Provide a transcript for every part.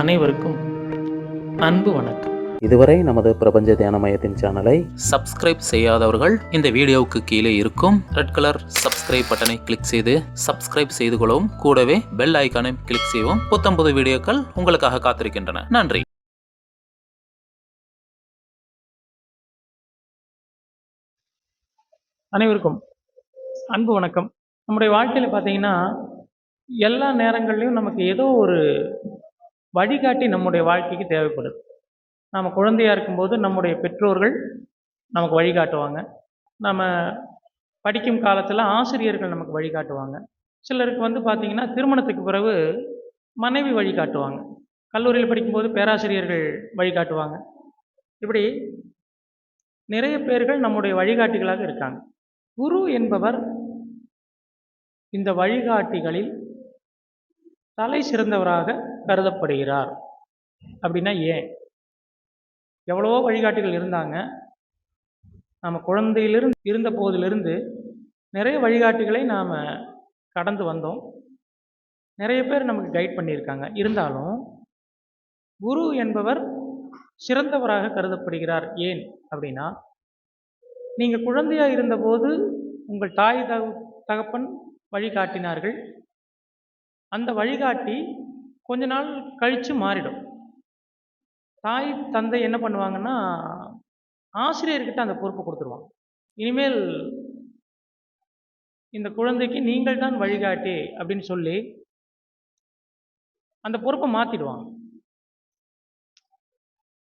அனைவருக்கும் அன்பு வணக்கம். இதுவரை நமது பிரபஞ்ச தியான மையத்தின் சேனலை சப்ஸ்கிரைப் செய்யாதவர்கள் இந்த வீடியோவுக்கு கீழே இருக்கும் ரெட் கலர் சப்ஸ்கிரைப் பட்டனை கிளிக் செய்து சப்ஸ்கிரைப் செய்து கொள்ளவும். கூடவே பெல் ஐக்கானை கிளிக் செய்யவும். புத்தம்புது வீடியோக்கள் உங்களுக்காக காத்திருக்கின்றன. நன்றி. அனைவருக்கும் அன்பு வணக்கம். நம்முடைய வாழ்க்கையில் பார்த்தீங்கன்னா எல்லா நேரங்கள்லையும் நமக்கு ஏதோ ஒரு வழிகாட்டி நம்முடைய வாழ்க்கைக்கு தேவைப்படுது. நம்ம குழந்தையாக இருக்கும்போது நம்முடைய பெற்றோர்கள் நமக்கு வழிகாட்டுவாங்க. நம்ம படிக்கும் காலத்தில் ஆசிரியர்கள் நமக்கு வழிகாட்டுவாங்க. சிலருக்கு வந்து பார்த்திங்கன்னா திருமணத்துக்கு பிறகு மனைவி வழிகாட்டுவாங்க. கல்லூரியில் படிக்கும்போது பேராசிரியர்கள் வழிகாட்டுவாங்க. இப்படி நிறைய பேர்கள் நம்முடைய வழிகாட்டிகளாக இருக்காங்க. குரு என்பவர் இந்த வழிகாட்டிகளில் தலை சிறந்தவராக கருதப்படுகிறார். அப்படின்னா ஏன்? எவ்வளவோ வழிகாட்டிகள் இருந்தாங்க. நம்ம குழந்தையிலிருந்து இருந்த போதிலிருந்து நிறைய வழிகாட்டிகளை நாம் கடந்து வந்தோம். நிறைய பேர் நமக்கு கைட் பண்ணியிருக்காங்க. இருந்தாலும் குரு என்பவர் சிறந்தவராக கருதப்படுகிறார். ஏன் அப்படின்னா நீங்கள் குழந்தையாக இருந்தபோது உங்கள் தாய் தக தகப்பன் வழிகாட்டினார்கள். அந்த வழிகாட்டி கொஞ்ச நாள் கழித்து மாறிடும். தாய் தந்தை என்ன பண்ணுவாங்கன்னா ஆசிரியர்கிட்ட அந்த பொறுப்பை கொடுத்துருவாங்க. இனிமேல் இந்த குழந்தைக்கு நீங்கள் தான் வழிகாட்டி அப்படின்னு சொல்லி அந்த பொறுப்பை மாற்றிடுவாங்க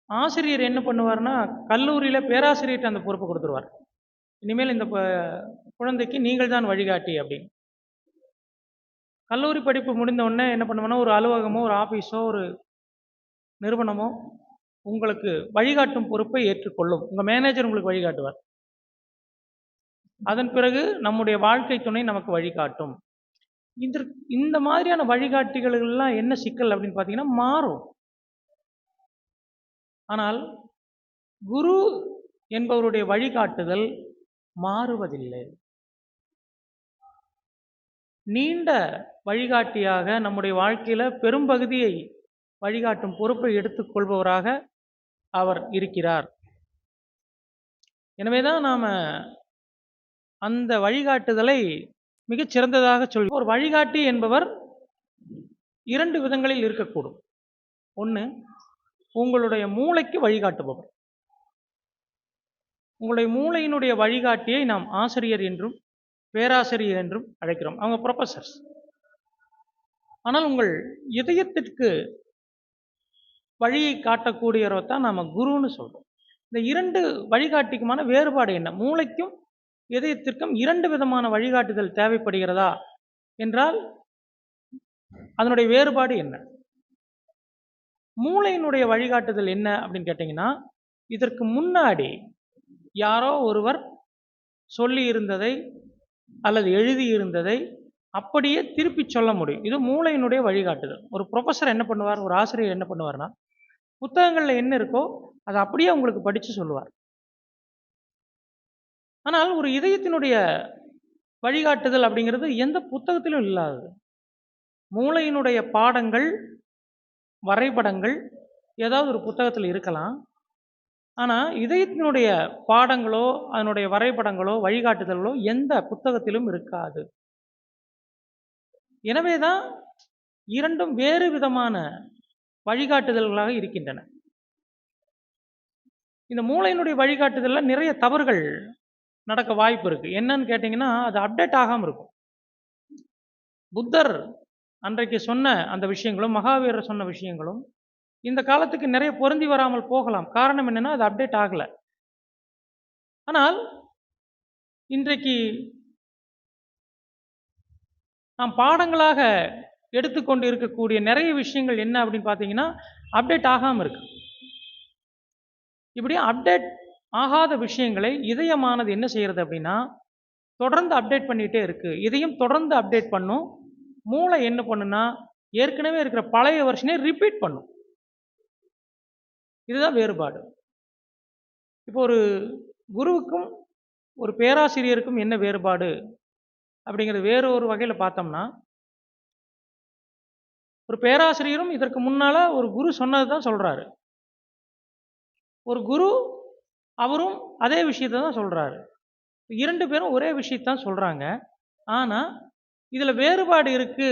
ஆசிரியர் என்ன பண்ணுவார்னா கல்லூரியில் பேராசிரியர்கிட்ட அந்த பொறுப்பை கொடுத்துருவார். இனிமேல் இந்த ப- குழந்தைக்கு நீங்கள் தான் வழிகாட்டி அப்படின்னு. கல்லூரி படிப்பு முடிந்த உடனே என்ன பண்ணுவோன்னா ஒரு அலுவலகமோ ஒரு ஆஃபீஸோ ஒரு நிறுவனமோ உங்களுக்கு வழிகாட்டும் பொறுப்பை ஏற்றுக்கொள்ளும். உங்கள் மேனேஜர் உங்களுக்கு வழிகாட்டுவார். அதன் பிறகு நம்முடைய வாழ்க்கை துணை நமக்கு வழிகாட்டும். இந்த இந்த மாதிரியான வழிகாட்டிகளெல்லாம் என்ன சிக்கல் அப்படின்னு பார்த்தீங்கன்னா மாறும். ஆனால் குரு என்பவருடைய வழிகாட்டுதல் மாறுவதில்லை. நீண்ட வழிகாட்டியாக நம்முடைய வாழ்க்கையில பெரும்பகுதியை வழிகாட்டும் பொறுப்பை எடுத்துக்கொள்பவராக அவர் இருக்கிறார். எனவேதான் நாம அந்த வழிகாட்டுதலை மிகச் சிறந்ததாக சொல் ஒரு வழிகாட்டி என்பவர் இரண்டு விதங்களில் இருக்கக்கூடும். ஒன்று உங்களுடைய மூளைக்கு வழிகாட்டுபவர். உங்களுடைய மூளையினுடைய வழிகாட்டியை நாம் ஆசிரியர் என்றும் பேராசிரியர் என்றும் அழைக்கிறோம். அவங்க ப்ரொஃபஸர்ஸ் ஆனால் உங்கள் இதயத்திற்கு வழியை காட்டக்கூடியவரை தான் நாம் குருன்னு சொல்கிறோம் இந்த இரண்டு வழிகாட்டிக்குமான வேறுபாடு என்ன? மூளைக்கும் இதயத்திற்கும் இரண்டு விதமான வழிகாட்டுதல் தேவைப்படுகிறதா? என்றால் அதனுடைய வேறுபாடு என்ன? மூளையினுடைய வழிகாட்டுதல் என்ன அப்படின்னு கேட்டிங்கன்னா இதற்கு முன்னாடி யாரோ ஒருவர் சொல்லி இருந்ததை அல்லது எழுதி இருந்ததை அப்படியே திருப்பி சொல்ல முடியும். இது மூளையினுடைய வழிகாட்டுதல். ஒரு ப்ரொஃபஸர் என்ன பண்ணுவார்? ஒரு ஆசிரியர் என்ன பண்ணுவார்னா புத்தகங்களில் என்ன இருக்கோ அதை அப்படியே உங்களுக்கு படித்து சொல்லுவார். ஆனால் ஒரு இதயத்தினுடைய வழிகாட்டுதல் அப்படிங்கிறது எந்த புத்தகத்திலும் இல்லாதது. மூளையினுடைய பாடங்கள் வரைபடங்கள் ஏதாவது ஒரு புத்தகத்தில் இருக்கலாம். ஆனால் இதயத்தினுடைய பாடங்களோ அதனுடைய வரைபடங்களோ வழிகாட்டுதல்களோ எந்த புத்தகத்திலும் இருக்காது. எனவே தான் இரண்டும் வேறு விதமான வழிகாட்டுதல்களாக இருக்கின்றன. இந்த மூளையினுடைய வழிகாட்டுதலில் நிறைய தவறுகள் நடக்க வாய்ப்பு இருக்கு. என்னன்னு கேட்டிங்கன்னா அது அப்டேட் ஆகாமல் இருக்கும். புத்தர் அன்றைக்கு சொன்ன அந்த விஷயங்களும் மகாவீரர் சொன்ன விஷயங்களும் இந்த காலத்துக்கு நிறைய பொருந்தி வராமல் போகலாம். காரணம் என்னென்னா அது அப்டேட் ஆகலை. ஆனால் இன்றைக்கு நாம் பாடங்களாக எடுத்துக்கொண்டு இருக்கக்கூடிய நிறைய விஷயங்கள் என்ன அப்படின்னு பார்த்தீங்கன்னா அப்டேட் ஆகாமல் இருக்கு. இப்படி அப்டேட் ஆகாத விஷயங்களை இதயமானது என்ன செய்கிறது அப்படின்னா தொடர்ந்து அப்டேட் பண்ணிகிட்டே இருக்குது இதையும் தொடர்ந்து அப்டேட் பண்ணும். மூளை என்ன பண்ணுன்னா ஏற்கனவே இருக்கிற பழைய வருஷனே ரிப்பீட் பண்ணும். இதுதான் வேறுபாடு. இப்போ ஒரு குருவுக்கும் ஒரு பேராசிரியருக்கும் என்ன வேறுபாடு? அப்படிங்கிறது வேறு ஒரு வகையில் பார்த்தோம்னா ஒரு பேராசிரியரும் இதற்கு முன்னால ஒரு குரு சொன்னது தான் சொல்றாரு. ஒரு குரு அவரும் அதே விஷயத்தை தான் சொல்கிறாரு இரண்டு பேரும் ஒரே விஷயத்தான் சொல்றாங்க. ஆனால் இதில் வேறுபாடு இருக்கு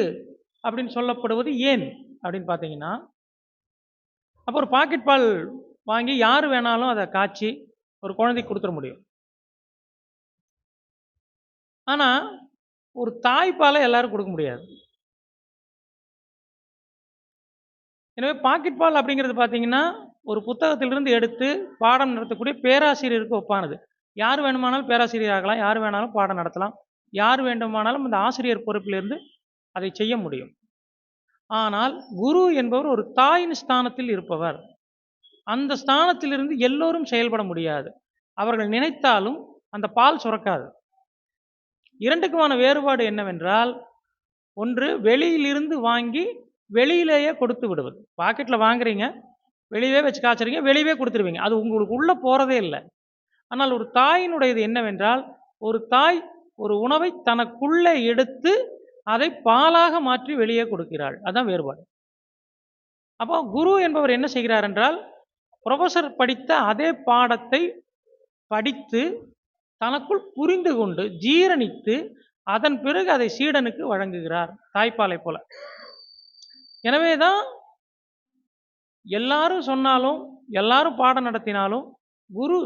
அப்படின்னு சொல்லப்படுவது ஏன் அப்படின்னு பார்த்தீங்கன்னா அப்போ ஒரு பாக்கெட் பால் வாங்கி யார் வேணாலும் அதை காய்ச்சி ஒரு குழந்தைக்கு கொடுத்துட முடியும். ஆனால் ஒரு தாய்ப்பாலை எல்லாரும் கொடுக்க முடியாது. எனவே பாக்கெட் பால் அப்படிங்கிறது பார்த்தீங்கன்னா ஒரு புத்தகத்திலிருந்து எடுத்து பாடம் நடத்தக்கூடிய பேராசிரியருக்கு ஒப்பானது. யார் வேணுமானாலும் பேராசிரியர் ஆகலாம் யார் வேணாலும் பாடம் நடத்தலாம் யார் வேண்டுமானாலும் அந்த ஆசிரியர் பொறுப்பிலிருந்து அதை செய்ய முடியும். ஆனால் குரு என்பவர் ஒரு தாயின் ஸ்தானத்தில் இருப்பவர். அந்த ஸ்தானத்திலிருந்து எல்லோரும் செயல்பட முடியாது. அவர்கள் நினைத்தாலும் அந்த பால் சுரக்காது. இரண்டுக்குமான வேறுபாடு என்னவென்றால் ஒன்று வெளியிலிருந்து வாங்கி வெளியிலேயே கொடுத்து விடுவது. பாக்கெட்டில் வாங்குறீங்க வெளியவே வச்சு காய்ச்சறீங்க வெளியவே கொடுத்துருவீங்க. அது உங்களுக்கு உள்ளே போகிறதே இல்லை. ஆனால் ஒரு தாயினுடையது என்னவென்றால் ஒரு தாய் ஒரு உணவை தனக்குள்ளே எடுத்து அதை பாலாக மாற்றி வெளியே கொடுக்கிறாள். அதான் வேறுபாடு. அப்போ குரு என்பவர் என்ன செய்கிறார் என்றால் ப்ரொஃபஸர் படித்த அதே பாடத்தை படித்து தனக்குள் புரிந்து கொண்டு ஜீரணித்து அதன் பிறகு அதை சீடனுக்கு வழங்குகிறார் தாய்ப்பாலை போல. எனவே தான் எல்லாரும் சொன்னாலும் எல்லாரும் பாடம் நடத்தினாலும் குரு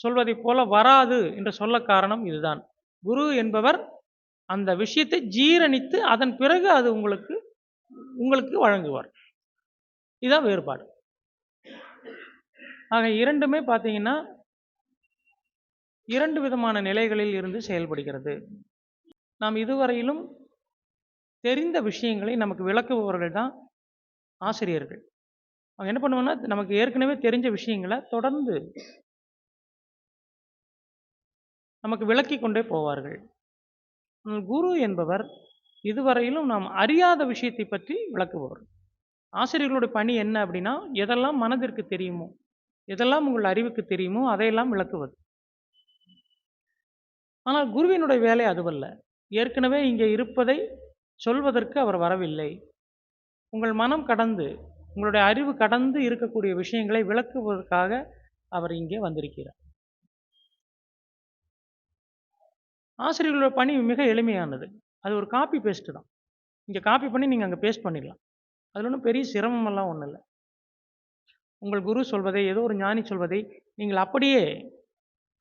சொல்வதைப் போல வராது என்று சொல்ல காரணம் இதுதான். குரு என்பவர் அந்த விஷயத்தை ஜீரணித்து அதன் பிறகு அது உங்களுக்கு உங்களுக்கு வழங்குவார். இதுதான் வேறுபாடு. ஆக இரண்டுமே பார்த்தீங்கன்னா இரண்டு விதமான நிலைகளில் இருந்து செயல்படுகிறது. நாம் இதுவரையிலும் தெரிந்த விஷயங்களை நமக்கு விளக்குபவர்கள் தான் ஆசிரியர்கள். அவங்க என்ன பண்ணுவாங்கன்னா நமக்கு ஏற்கனவே தெரிஞ்ச விஷயங்களை தொடர்ந்து நமக்கு விளக்கி கொண்டே போவார்கள். குரு என்பவர் இதுவரையிலும் நாம் அறியாத விஷயத்தை பற்றி விளக்குபவர். ஆசிரியர்களுடைய பணி என்ன அப்படின்னா எதெல்லாம் மனதிற்கு தெரியுமோ எதெல்லாம் உங்கள் அறிவுக்கு தெரியுமோ அதையெல்லாம் விளக்குவது. ஆனால் குருவினுடைய வேலை அதுவல்ல. ஏற்கனவே இங்கே இருப்பதை சொல்வதற்கு அவர் வரவில்லை. உங்கள் மனம் கடந்து உங்களுடைய அறிவு கடந்து இருக்கக்கூடிய விஷயங்களை விளக்குவதற்காக அவர் இங்கே வந்திருக்கிறார். ஆசிரியர்களோட பணி மிக எளிமையானது. அது ஒரு காப்பி பேஸ்ட்டு தான். இங்கே காப்பி பண்ணி நீங்கள் அங்கே பேஸ்ட் பண்ணிடலாம். அதில் ஒன்றும் பெரிய சிரமமெல்லாம் ஒன்றும் இல்லை. உங்கள் குரு சொல்வதை ஏதோ ஒரு ஞானி சொல்வதை நீங்கள் அப்படியே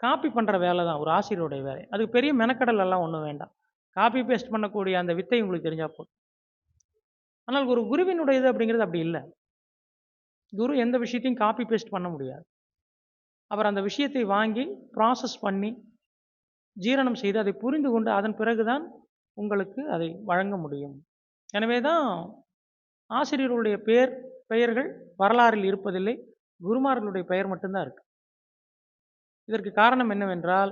காப்பி பண்ணுற வேலை தான். ஒரு ஆசிரியருடைய வேலை. அதுக்கு பெரிய மெனக்கடல் எல்லாம் ஒன்றும் வேண்டாம். காப்பி பேஸ்ட் பண்ணக்கூடிய அந்த வித்தை உங்களுக்கு தெரிஞ்சால் போதும். ஆனால் ஒரு குருவினுடையது அப்படிங்கிறது அப்படி இல்லை. குரு எந்த விஷயத்தையும் காப்பி பேஸ்ட் பண்ண முடியாது. அவர் அந்த விஷயத்தை வாங்கி ப்ராசஸ் பண்ணி ஜீரணம் செய்து அதை புரிந்து கொண்டு அதன் பிறகுதான் உங்களுக்கு அதை வழங்க முடியும். எனவே தான் ஆசிரியர்களுடைய பெயர் பெயர்கள் வரலாறில் இருப்பதில்லை குருமார்களுடைய பெயர் மட்டும்தான் இருக்கு. இதற்கு காரணம் என்னவென்றால்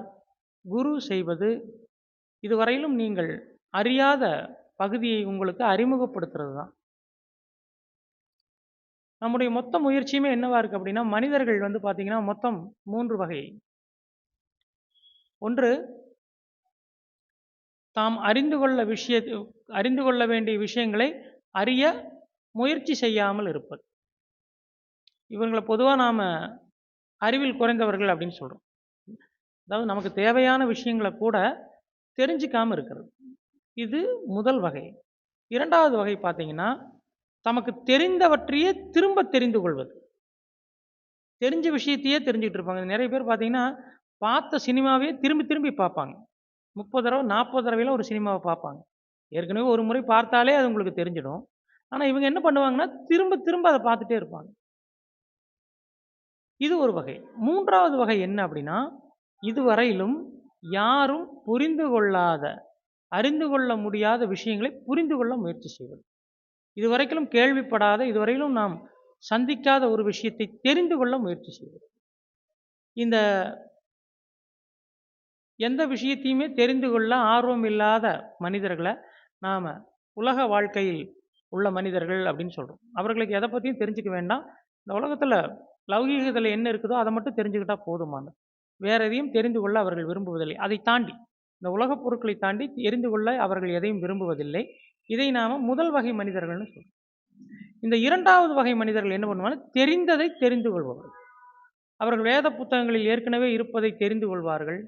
குரு செய்வது இதுவரையிலும் நீங்கள் அறியாத பகுதியை உங்களுக்கு அறிமுகப்படுத்துறது தான் நம்முடைய மொத்த முயற்சியுமே என்னவா இருக்கு அப்படின்னா மனிதர்கள் வந்து பார்த்தீங்கன்னா மொத்தம் மூன்று வகை. ஒன்று தாம் அறிந்து கொள்ள விஷய அறிந்து கொள்ள வேண்டிய விஷயங்களை அறிய முயற்சி செய்யாமல் இருப்பது. இவங்களை பொதுவாக நாம் அறிவில் குறைந்தவர்கள் அப்படின்னு சொல்கிறோம் அதாவது நமக்கு தேவையான விஷயங்களை கூட தெரிஞ்சிக்காமல் இருக்கிறது. இது முதல் வகை. இரண்டாவது வகை பார்த்தீங்கன்னா தமக்கு தெரிந்தவற்றையே திரும்ப தெரிந்து கொள்வது. தெரிஞ்ச விஷயத்தையே தெரிஞ்சுக்கிட்டு இருப்பாங்க. நிறைய பேர் பார்த்தீங்கன்னா பார்த்த சினிமாவே திரும்பி திரும்பி பார்ப்பாங்க. முப்பது தடவை நாற்பது தடவைலாம் ஒரு சினிமாவை பார்ப்பாங்க. ஏற்கனவே ஒரு முறை பார்த்தாலே அது உங்களுக்கு தெரிஞ்சிடும். ஆனால் இவங்க என்ன பண்ணுவாங்கன்னா திரும்ப திரும்ப அதை பார்த்துட்டே இருப்பாங்க. இது ஒரு வகை. மூன்றாவது வகை என்ன அப்படின்னா இதுவரையிலும் யாரும் புரிந்து கொள்ளாத அறிந்து கொள்ள முடியாத விஷயங்களை புரிந்து கொள்ள முயற்சி செய்வது. இதுவரைக்கும் கேள்விப்படாத இதுவரையிலும் நாம் சந்திக்காத ஒரு விஷயத்தை தெரிந்து கொள்ள முயற்சி செய்வது. இந்த எந்த விஷயத்தையுமே தெரிந்து கொள்ள ஆர்வம் இல்லாத மனிதர்களை நாம் உலக வாழ்க்கையில் உள்ள மனிதர்கள் அப்படின்னு சொல்கிறோம் அவர்களுக்கு எதை பற்றியும் தெரிஞ்சுக்க வேண்டாம். இந்த உலகத்தில் லௌகீகத்தில் என்ன இருக்குதோ அதை மட்டும் தெரிஞ்சுக்கிட்டா போதுமானது. வேற எதையும் தெரிந்து கொள்ள அவர்கள் விரும்புவதில்லை. அதை தாண்டி இந்த உலகப் பொருட்களை தாண்டி தெரிந்து கொள்ள அவர்கள் எதையும் விரும்புவதில்லை. இதை நாம் முதல் வகை மனிதர்கள்னு சொல்கிறோம் இந்த இரண்டாவது வகை மனிதர்கள் என்ன பண்ணுவாங்க? தெரிந்ததை தெரிந்து கொள்பவர்கள். அவர்கள் வேத புத்தகங்களில் ஏற்கனவே இருப்பதை தெரிந்து கொள்வார்கள்.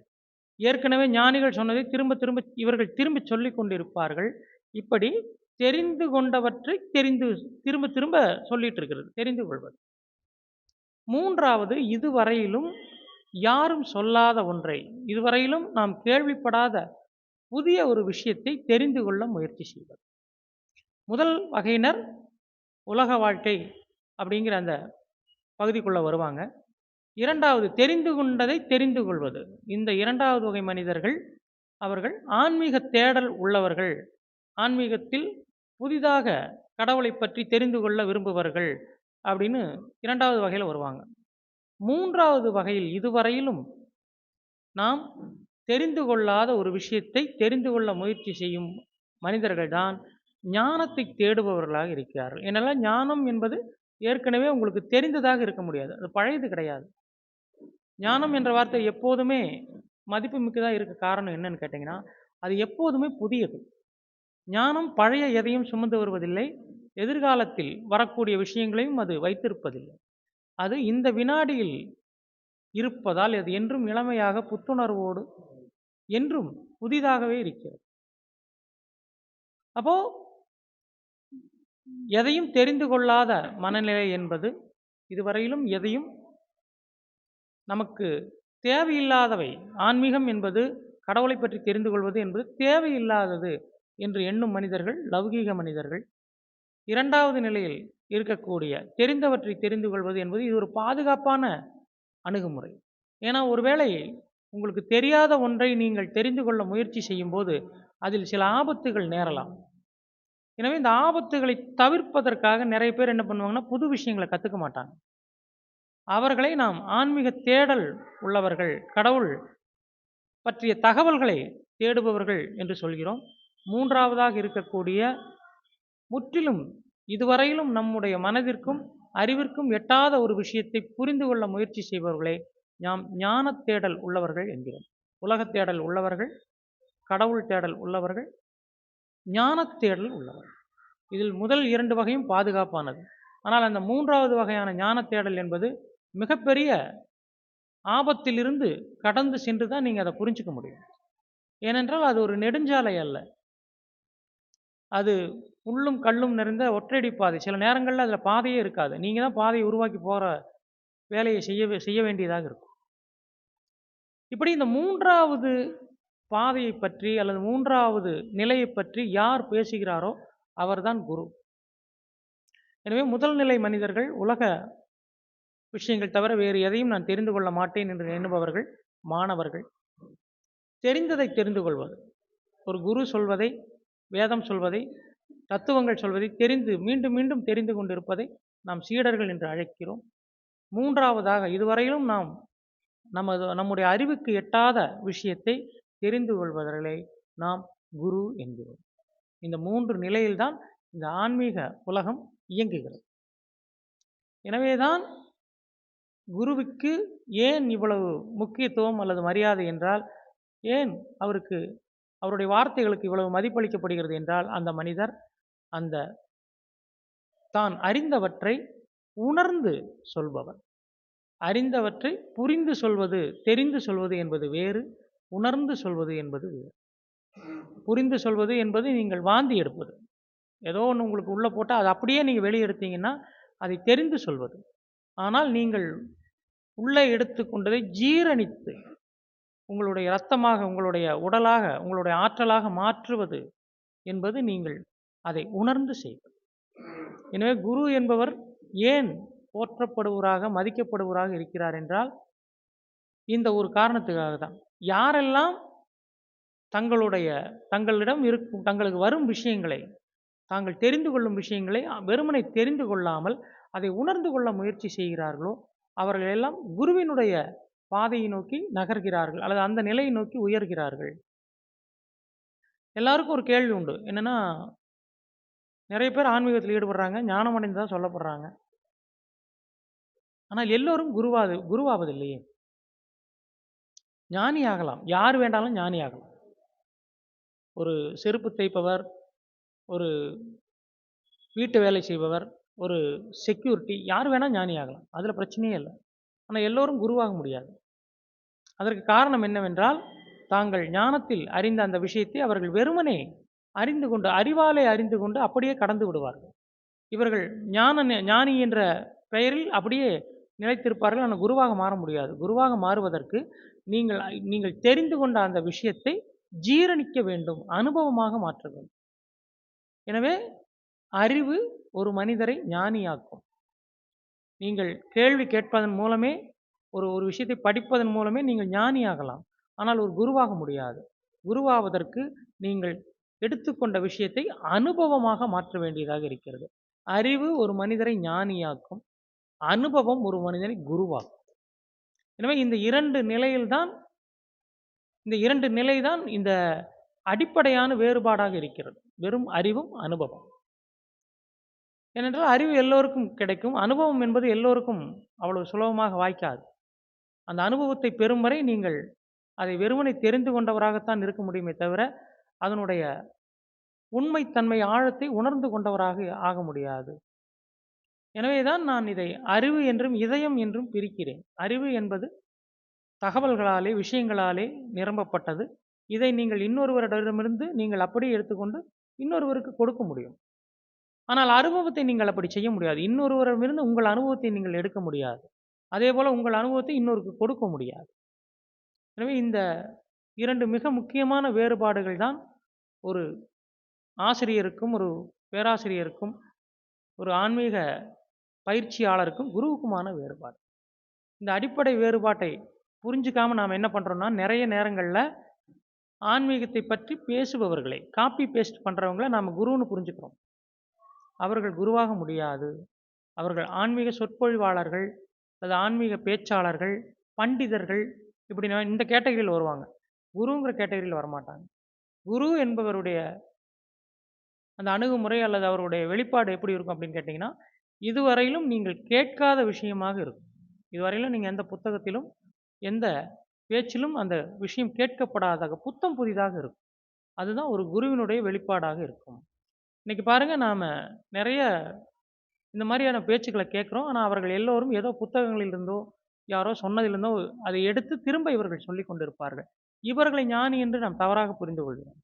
ஏற்கனவே ஞானிகள் சொன்னதை திரும்ப திரும்ப இவர்கள் திரும்ப சொல்லி கொண்டிருப்பார்கள். இப்படி தெரிந்து கொண்டவற்றை தெரிந்து திரும்ப திரும்ப சொல்லிட்டு இருக்கிறது தெரிந்து கொள்வது. மூன்றாவது இதுவரையிலும் யாரும் சொல்லாத ஒன்றை இதுவரையிலும் நாம் கேள்விப்படாத புதிய ஒரு விஷயத்தை தெரிந்து கொள்ள முயற்சி செய்வது. முதல் வகையினர் உலக வாழ்க்கை அப்படிங்கிற அந்த பகுதிக்குள்ளே வருவாங்க. இரண்டாவது தெரிந்து கொண்டதை தெரிந்து கொள்வது. இந்த இரண்டாவது வகை மனிதர்கள் அவர்கள் ஆன்மீக தேடல் உள்ளவர்கள். ஆன்மீகத்தில் புதிதாக கடவுளை பற்றி தெரிந்து கொள்ள விரும்புபவர்கள் அப்படின்னு இரண்டாவது வகையில் வருவாங்க. மூன்றாவது வகையில் இதுவரையிலும் நாம் தெரிந்து கொள்ளாத ஒரு விஷயத்தை தெரிந்து கொள்ள முயற்சி செய்யும் மனிதர்கள் தான் ஞானத்தை தேடுபவர்களாக இருக்கிறார்கள். ஏனெல்லாம் ஞானம் என்பது ஏற்கனவே உங்களுக்கு தெரிந்ததாக இருக்க முடியாது. அது பழையது கிடையாது. ஞானம் என்ற வார்த்தை எப்போதுமே மதிப்பு மிக்கதாக இருக்க காரணம் என்னன்னு கேட்டிங்கன்னா அது எப்போதுமே புதியது. ஞானம் பழைய எதையும் சுமந்து வருவதில்லை. எதிர்காலத்தில் வரக்கூடிய விஷயங்களையும் அது வைத்திருப்பதில்லை. அது இந்த வினாடியில் இருப்பதால் அது என்றும் இளமையாக புத்துணர்வோடு என்றும் புதிதாகவே இருக்கிறது. அப்போ எதையும் தெரிந்து கொள்ளாத மனநிலை என்பது இதுவரையிலும் எதையும் நமக்கு தேவையில்லாதவை. ஆன்மீகம் என்பது கடவுளை பற்றி தெரிந்து கொள்வது என்பது தேவையில்லாதது என்று எண்ணும் மனிதர்கள் லௌகீக மனிதர்கள். இரண்டாவது நிலையில் இருக்கக்கூடிய தெரிந்தவற்றை தெரிந்து கொள்வது என்பது இது ஒரு பாதுகாப்பான அணுகுமுறை. ஏன்னா ஒருவேளை உங்களுக்கு தெரியாத ஒன்றை நீங்கள் தெரிந்து கொள்ள முயற்சி செய்யும்போது அதில் சில ஆபத்துகள் நேரலாம். எனவே இந்த ஆபத்துகளை தவிர்ப்பதற்காக நிறைய பேர் என்ன பண்ணுவாங்கன்னா புது விஷயங்களை கற்றுக்க மாட்டாங்க. அவர்களை நாம் ஆன்மீக தேடல் உள்ளவர்கள் கடவுள் பற்றிய தகவல்களை தேடுபவர்கள் என்று சொல்கிறோம். மூன்றாவதாக இருக்கக்கூடிய முற்றிலும் இதுவரையிலும் நம்முடைய மனதிற்கும் அறிவிற்கும் எட்டாத ஒரு விஷயத்தை புரிந்து கொள்ள முயற்சி செய்பவர்களை நாம் ஞான தேடல் உள்ளவர்கள் என்கிறோம். உலகத் தேடல் உள்ளவர்கள் கடவுள் தேடல் உள்ளவர்கள் ஞான தேடல் உள்ளவர்கள். இதில் முதல் இரண்டு வகையும் பாதுகாப்பானது. ஆனால் அந்த மூன்றாவது வகையான ஞான தேடல் என்பது மிகப்பெரிய ஆபத்திலிருந்து கடந்து சென்று தான் நீங்கள் அதை புரிஞ்சுக்க முடியும். ஏனென்றால் அது ஒரு நெடுஞ்சாலை அல்ல. அது உள்ளும் கல்லும் நிறைந்த ஒற்றையடி பாதை. சில நேரங்களில் அதில் பாதையே இருக்காது. நீங்கள் தான் பாதையை உருவாக்கி போகிற வேலையை செய்ய செய்ய வேண்டியதாக இருக்கும். இப்படி இந்த மூன்றாவது பாதையை பற்றி அல்லது மூன்றாவது நிலையை பற்றி யார் பேசுகிறாரோ அவர்தான் குரு. எனவே முதல் நிலை மனிதர்கள் உலக விஷயங்கள் தவிர வேறு எதையும் நான் தெரிந்து கொள்ள மாட்டேன் என்று எண்ணுபவர்கள் மாணவர்கள். தெரிந்ததை தெரிந்து கொள்வது. ஒரு குரு சொல்வதை வேதம் சொல்வதை தத்துவங்கள் சொல்வதை தெரிந்து மீண்டும் மீண்டும் தெரிந்து கொண்டிருப்பதை நாம் சீடர்கள் என்று அழைக்கிறோம். மூன்றாவதாக இதுவரையிலும் நாம் நமது நம்முடைய அறிவுக்கு எட்டாத விஷயத்தை தெரிந்து கொள்வதை நாம் குரு என்கிறோம். இந்த மூன்று நிலையில்தான் இந்த ஆன்மீக உலகம் இயங்குகிறது. எனவேதான் குருவுக்கு ஏன் இவ்வளவு முக்கியத்துவம் அல்லது மரியாதை என்றால் ஏன் அவருக்கு அவருடைய வார்த்தைகளுக்கு இவ்வளவு மதிப்பளிக்கப்படுகிறது என்றால் அந்த மனிதர் அந்த தான் அறிந்தவற்றை உணர்ந்து சொல்பவர். அறிந்தவற்றை புரிந்து சொல்வது தெரிந்து சொல்வது என்பது வேறு உணர்ந்து சொல்வது என்பது வேறு. புரிந்து சொல்வது என்பது நீங்கள் வாந்தி எடுப்பது. ஏதோ ஒன்று உங்களுக்கு உள்ளே போட்டால் அதை அப்படியே நீங்கள் வெளியே எடுத்தீங்கன்னா அதை தெரிந்து சொல்வது. ஆனால் நீங்கள் உள்ளே எடுத்துக்கொண்டதை ஜீரணித்து உங்களுடைய இரத்தமாக உங்களுடைய உடலாக உங்களுடைய ஆற்றலாக மாற்றுவது என்பது நீங்கள் அதை உணர்ந்து செய்வது. எனவே குரு என்பவர் ஏன் போற்றப்படுவராக மதிக்கப்படுவராக இருக்கிறார் என்றால் இந்த ஒரு காரணத்துக்காக தான். யாரெல்லாம் தங்களுடைய தங்களிடம் இருக்கும் தங்களுக்கு வரும் விஷயங்களை தாங்கள் தெரிந்து கொள்ளும் விஷயங்களை வெறுமனை தெரிந்து கொள்ளாமல் அதை உணர்ந்து கொள்ள முயற்சி செய்கிறார்களோ அவர்கள் எல்லாம் குருவினுடைய பாதையை நோக்கி நகர்கிறார்கள் அல்லது அந்த நிலையை நோக்கி உயர்கிறார்கள். எல்லாருக்கும் ஒரு கேள்வி உண்டு. என்னென்னா நிறைய பேர் ஆன்மீகத்தில் ஈடுபடுறாங்க ஞானம் அடைந்ததாக சொல்லப்படுறாங்க. ஆனால் எல்லோரும் குருவாது குருவாவதில்லையே. ஞானி ஆகலாம் யார் வேண்டாலும் ஞானி ஆகலாம் ஒரு செருப்பு தைப்பவர் ஒரு வீட்டு வேலை செய்பவர் ஒரு செக்யூரிட்டி யார் வேணால் ஞானி ஆகலாம். அதில் பிரச்சனையே இல்லை. ஆனால் எல்லோரும் குருவாக முடியாது. அதற்கு காரணம் என்னவென்றால் தாங்கள் ஞானத்தில் அறிந்த அந்த விஷயத்தை அவர்கள் வெறுமனே அறிந்து கொண்டு அறிவாலே அறிந்து கொண்டு அப்படியே கடந்து விடுவார்கள். இவர்கள் ஞான ஞானி என்ற பெயரில் அப்படியே நிலைத்திருப்பார்கள். ஆனால் குருவாக மாற முடியாது. குருவாக மாறுவதற்கு நீங்கள் நீங்கள் தெரிந்து கொண்ட அந்த விஷயத்தை ஜீரணிக்க வேண்டும். அனுபவமாக மாற்ற வேண்டும். எனவே அறிவு ஒரு மனிதரை ஞானியாக்கும். நீங்கள் கேள்வி கேட்பதன் மூலமே ஒரு ஒரு விஷயத்தை படிப்பதன் மூலமே நீங்கள் ஞானியாகலாம். ஆனால் ஒரு குருவாக முடியாது. குருவாவதற்கு நீங்கள் எடுத்துக்கொண்ட விஷயத்தை அனுபவமாக மாற்ற வேண்டியதாக இருக்கிறது. அறிவு ஒரு மனிதரை ஞானியாக்கும். அனுபவம் ஒரு மனிதனை குருவாக்கும். எனவே இந்த இரண்டு நிலையில்தான் இந்த இரண்டு நிலைதான் இந்த அடிப்படையான வேறுபாடாக இருக்கிறது. வெறும் அறிவும் அனுபவம். ஏனென்றால் அறிவு எல்லோருக்கும் கிடைக்கும். அனுபவம் என்பது எல்லோருக்கும் அவ்வளவு சுலபமாக வாய்க்காது. அந்த அனுபவத்தை பெறும் வரை நீங்கள் அதை வெறுமனை தெரிந்து கொண்டவராகத்தான் இருக்க முடியுமே தவிர அதனுடைய உண்மைத்தன்மை ஆழத்தை உணர்ந்து கொண்டவராக ஆக முடியாது. எனவேதான் நான் இதை அறிவு என்றும் இதயம் என்றும் பிரிக்கிறேன். அறிவு என்பது தகவல்களாலே விஷயங்களாலே நிரம்பப்பட்டது. இதை நீங்கள் இன்னொருவரிடமிருந்து நீங்கள் அப்படியே எடுத்துக்கொண்டு இன்னொருவருக்கு கொடுக்க முடியும். ஆனால் அனுபவத்தை நீங்கள் அப்படி செய்ய முடியாது. இன்னொருவரிடமிருந்து உங்கள் அனுபவத்தை நீங்கள் எடுக்க முடியாது. அதே போல் உங்கள் அனுபவத்தை இன்னொருக்கு கொடுக்க முடியாது. எனவே இந்த இரண்டு மிக முக்கியமான வேறுபாடுகள் தான் ஒரு ஆசிரியருக்கும் ஒரு பேராசிரியருக்கும் ஒரு ஆன்மீக பயிற்சியாளருக்கும் குருவுக்குமான வேறுபாடு. இந்த அடிப்படை வேறுபாட்டை புரிஞ்சுக்காமல் நாம் என்ன பண்ணுறோம்னா நிறைய நேரங்களில் ஆன்மீகத்தை பற்றி பேசுபவர்களை காப்பி பேஸ்ட் பண்ணுறவங்கள நாம் குருன்னு புரிஞ்சுக்கிறோம். அவர்கள் குருவாக முடியாது. அவர்கள் ஆன்மீக சொற்பொழிவாளர்கள் அல்லது ஆன்மீக பேச்சாளர்கள் பண்டிதர்கள் இப்படி இந்த கேட்டகரியில் வருவாங்க. குருங்கிற கேட்டகரியில் வரமாட்டாங்க. குரு என்பவருடைய அந்த அணுகுமுறை அல்லது அவருடைய வெளிப்பாடு எப்படி இருக்கும் அப்படின்னு கேட்டிங்கன்னா இதுவரையிலும் நீங்கள் கேட்காத விஷயமாக இருக்கும். இதுவரையிலும் நீங்கள் எந்த புத்தகத்திலும் எந்த பேச்சிலும் அந்த விஷயம் கேட்கப்படாத புத்தம் புதிதாக இருக்கும். அதுதான் ஒரு குருவினுடைய வெளிப்பாடாக இருக்கும். இன்றைக்கி பாருங்கள் நாம் நிறைய இந்த மாதிரியான பேச்சுக்களை கேட்குறோம். ஆனால் அவர்கள் எல்லோரும் ஏதோ புத்தகங்களிலிருந்தோ யாரோ சொன்னதிலிருந்தோ அதை எடுத்து திரும்ப இவர்கள் சொல்லி கொண்டிருப்பார்கள். இவர்களை ஞானி என்று நாம் தவறாக புரிந்து கொள்கிறோம்.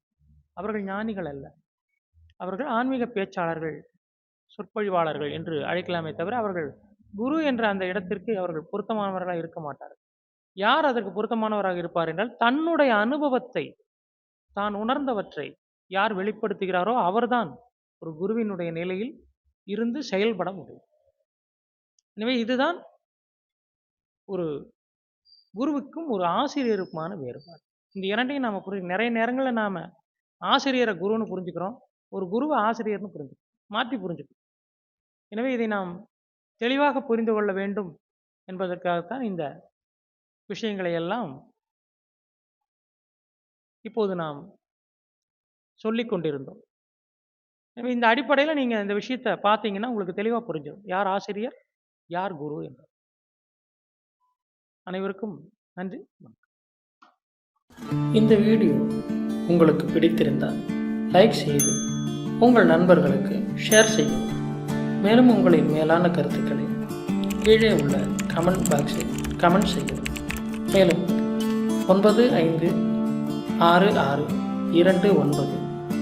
அவர்கள் ஞானிகள் அல்ல. அவர்கள் ஆன்மீக பேச்சாளர்கள் சொற்பொழிவாளர்கள் என்று அழைக்கலாமே தவிர அவர்கள் குரு என்ற அந்த இடத்திற்கு அவர்கள் பொருத்தமானவர்களாக இருக்க மாட்டார்கள். யார் அதற்கு பொருத்தமானவராக இருப்பார் என்றால் தன்னுடைய அனுபவத்தை தான் உணர்ந்தவற்றை யார் வெளிப்படுத்துகிறாரோ அவர்தான் ஒரு குருவினுடைய நிலையில் இருந்து செயல்பட முடியும். எனவே இதுதான் ஒரு குருவுக்கும் ஒரு ஆசிரியருக்குமான வேறுபாடு. இந்த இரண்டையும் நாம் புரி நிறைய நேரங்களில் நாம் ஆசிரியரை குருன்னு புரிஞ்சுக்கிறோம் ஒரு குருவை ஆசிரியர்னு புரிஞ்சுக்கிறோம் மாற்றி புரிஞ்சுக்கிறோம். எனவே இதை நாம் தெளிவாக புரிந்து கொள்ள வேண்டும் என்பதற்காகத்தான் இந்த விஷயங்களை எல்லாம் இப்போது நாம் சொல்லிக் கொண்டிருந்தோம். இந்த அடிப்படையில் நீங்கள் இந்த விஷயத்தை பார்த்தீங்கன்னா உங்களுக்கு தெளிவாக புரிஞ்சிடும் யார் ஆசிரியர்? யார் குரு என்று அனைவருக்கும் நன்றி. இந்த வீடியோ உங்களுக்கு பிடித்திருந்தால் லைக் செய்து உங்கள் நண்பர்களுக்கு ஷேர் செய்யும் மேலும் உங்களின் மேலான கருத்துக்களை கீழே உள்ள கமெண்ட் பாக்ஸில் கமெண்ட் செய்யும் மேலும் ஒன்பது ஐந்து ஆறு ஆறு இரண்டு ஒன்பது